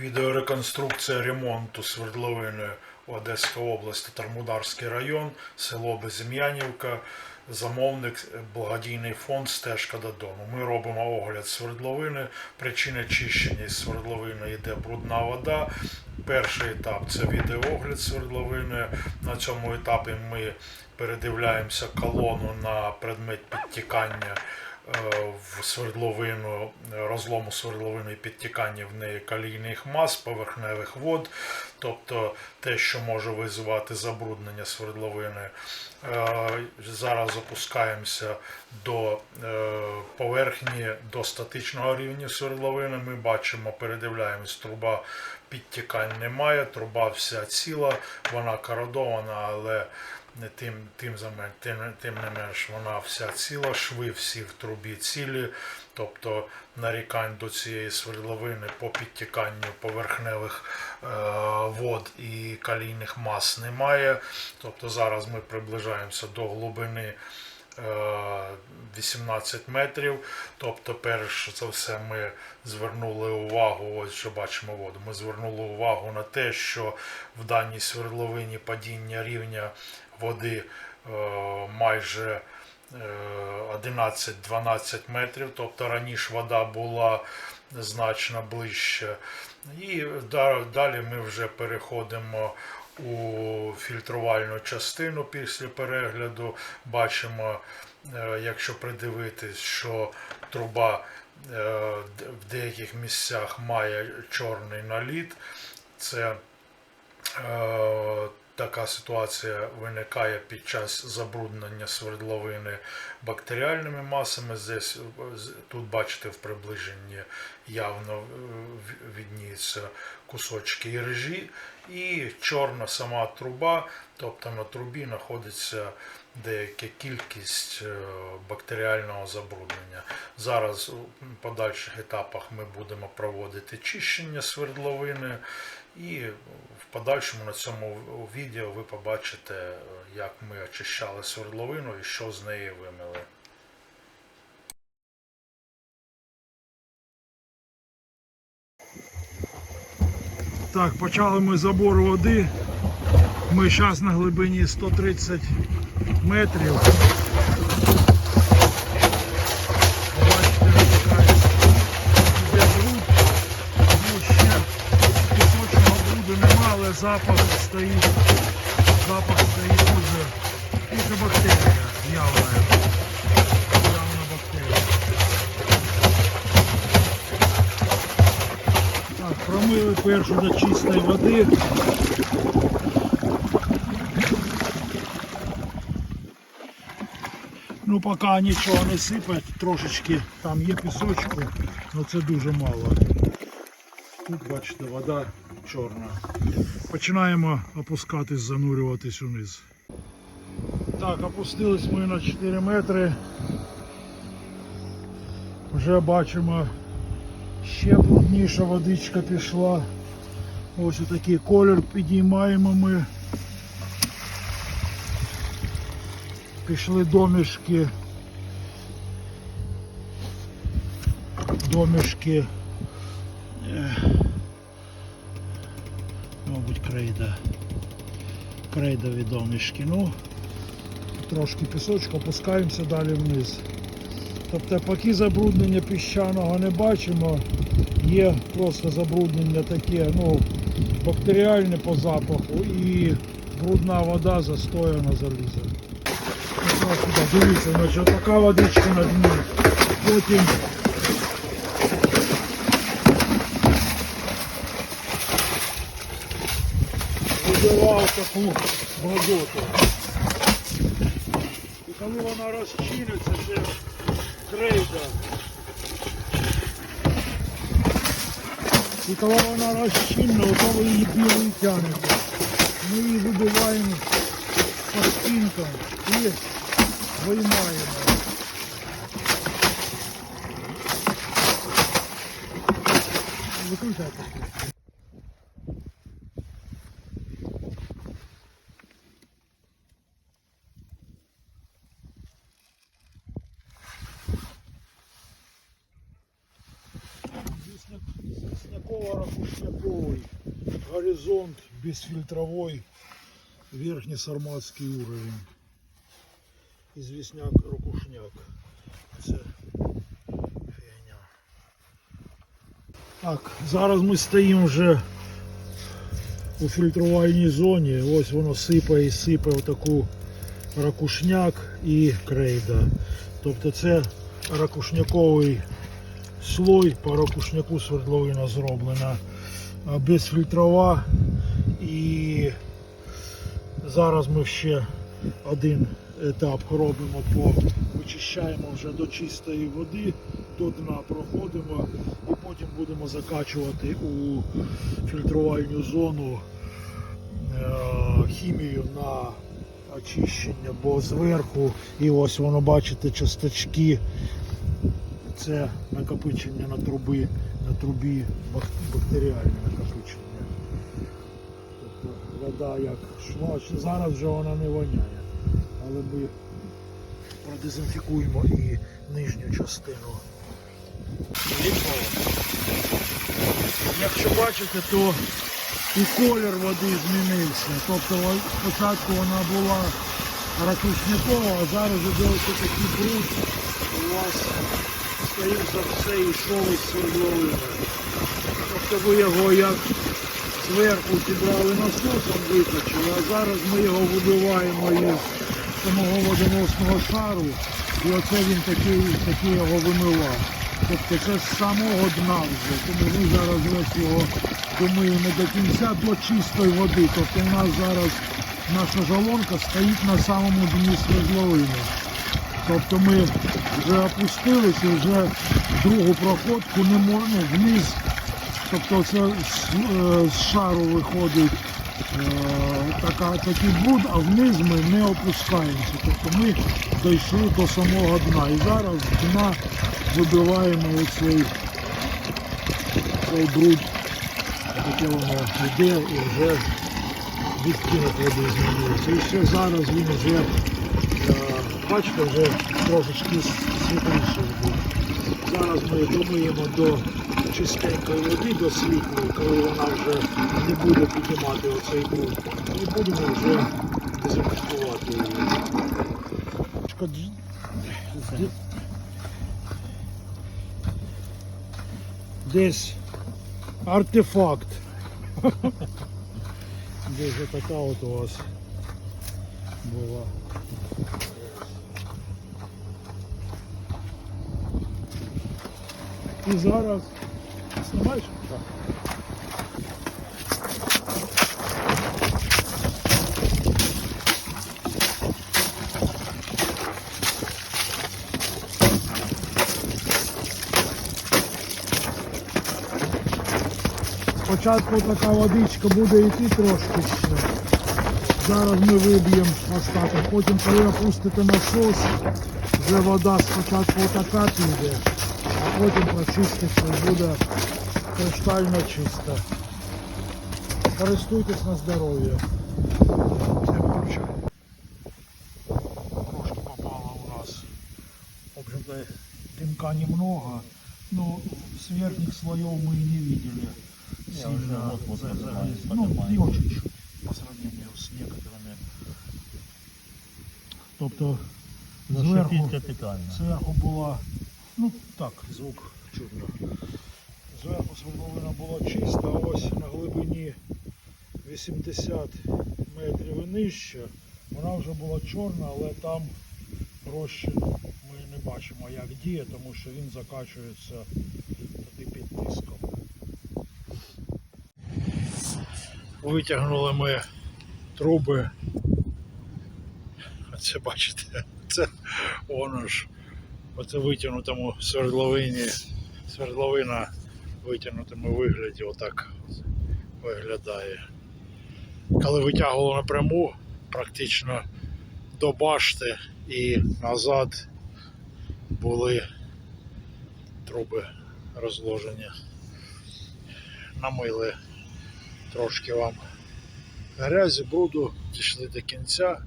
Відеореконструкція ремонту свердловини Одеська область, Тармударський район, село Безім'янівка, замовник благодійний фонд Стежка додому. Ми робимо огляд свердловини. Причина чищення із свердловини йде брудна вода. Перший етап це відеоогляд свердловини. На цьому етапі ми передивляємося колону на предмет підтікання в свердловину, розлому свердловини підтікання в неї калійних мас, поверхневих вод, тобто те, що може визивати забруднення свердловини. Е, Зараз опускаємося до е, поверхні, до статичного рівня свердловини. Ми бачимо, передивляємось, труба підтікань немає, труба вся ціла, вона кородована, але не тим, тим, замен- тим, тим не менш вона вся ціла, шви всі в трубі цілі, тобто нарікань до цієї свердловини по підтіканню поверхневих е, вод і калійних мас немає. Тобто зараз ми приближаємося до глибини 18 метрів. Тобто, перш за все, ми звернули увагу, ось що бачимо воду. Ми звернули увагу на те, що в даній свердловині падіння рівня води е, майже е, 11-12 метрів. Тобто раніше вода була значно ближче. І далі ми вже переходимо у фільтрувальну частину після перегляду. Бачимо, е, якщо придивитись, що труба е, в деяких місцях має чорний наліт. Це е, така ситуація виникає під час забруднення свердловини бактеріальними масами. Здесь, тут бачите в приближенні явно відніються кусочки іржі і чорна сама труба, тобто на трубі знаходиться деяка кількість е, бактеріального забруднення. Зараз у подальших етапах ми будемо проводити чищення свердловини, і в подальшому на цьому відео ви побачите, е, як ми очищали свердловину і що з неї вимили. Так, почали ми забор води. Ми зараз на глибині 130 метрів. Бачите, така йде ще пісочного бруду нема, але запах стоїть. Запах стоїть дуже. Бактерія. Явна Так, першу до чистої води. Ну, поки нічого не сипать, трошечки там є пісочку, але це дуже мало. Тут, бачите, вода чорна. Починаємо опускатись, занурюватись униз. Так, опустились ми на 4 метри. Вже бачимо, ще брудніша водичка пішла. Ось отакий колір підіймаємо ми. Пішли домішки. Домішки. е, Мабуть, крейда. Крейдові домішки. Ну, трошки пісочку, опускаємося далі вниз. Тобто поки забруднення піщаного не бачимо, є просто забруднення таке, ну, бактеріальне по запаху і брудна вода застояна заліза. Дивіться, значить, така водичка на дні. Потім видавав таку гладоту. І коли вона розчиниться, це крейда. І коли вона розчинна, то ви її білою тянете. Ми її вибиваємо по спинкам і виймаємо. Виключайте. Ракушняково-ракушняковый горизонт бесфильтровой верхний сарматский уровень. Известняк ракушняк. Це фігня. Так, зараз ми стоїмо вже у фільтрувальній зоні. Ось воно сипає і сипає отаку ракушняк і крейда. Тобто це ракушняковий слой по ракушняку свердловина зроблена безфільтрова. І зараз ми ще один етап робимо по вичищаємо вже до чистої води, до дна проходимо і потім будемо закачувати у фільтрувальну зону е, хімію на очищення, бо зверху, і ось воно бачите, часточки, це накопичення на труби, на трубі бактеріальне накопичення. Тобто вода як шла, зараз вже вона не воняє, але ми продезінфікуємо і нижню частину. Якщо бачите, то і колір води змінився. Тобто спочатку вона була ракушнякова, а зараз іде такий бруд. У скоріш за все йшов із свердловини. Тобто ви його як зверху зібрали насосом, викачали, а зараз ми його вибиваємо із самого водоносного шару, і оце він такий, такий його вимивав. Тобто це з самого дна вже, тому ми зараз ось його домиємо до кінця до чистої води. Тобто у нас зараз наша жалонка стоїть на самому дні свердловини. Тобто ми вже опустилися, вже другу проходку не можна вниз. Тобто це з, е, з шару виходить е, така, такий бруд, а вниз ми не опускаємося. Тобто ми дійшли до самого дна. І зараз з дна вибиваємо оцей цей бруд. Таке воно йде і вже відтінок води змінюється. І ще зараз він вже, е, бачите, вже трошечки світліший був. Зараз ми домиємо до чистенької води, до світлої, коли вона вже не буде піднімати оцей бруд. І будемо вже дезінфікувати її. Десь артефакт. Десь така от у вас була. І зараз знімаєш? Так. Спочатку така водичка буде йти трошки ще. Зараз ми виб'ємо остаток. Потім, коли опустите насос, вже вода спочатку отака піде, потім прочиститься і буде криштально чиста. Користуйтесь на здоров'я. Це коротше, Трошки попало у нас. В общем-то, дымка немного, но с верхних слоев мы и не видели. Сильно вот- вот за- это за- понимаю, ну, понимаю. не очень чуть по сравнению с некоторыми. Тобто зверху, Зашипіть капітально. зверху була, Ну так, звук чутно. Зверху свердловина була чиста, а ось на глибині 80 метрів і нижче. Вона вже була чорна, але там розчин ми не бачимо, як діє, тому що він закачується туди під тиском. Витягнули ми труби. Це бачите, це воно ж. Оце витягнутому свердловині. Свердловина в витягнутому вигляді отак виглядає. Коли витягувало напряму, практично до башти і назад були труби розложені. Намили трошки вам грязі, бруду, дійшли до кінця.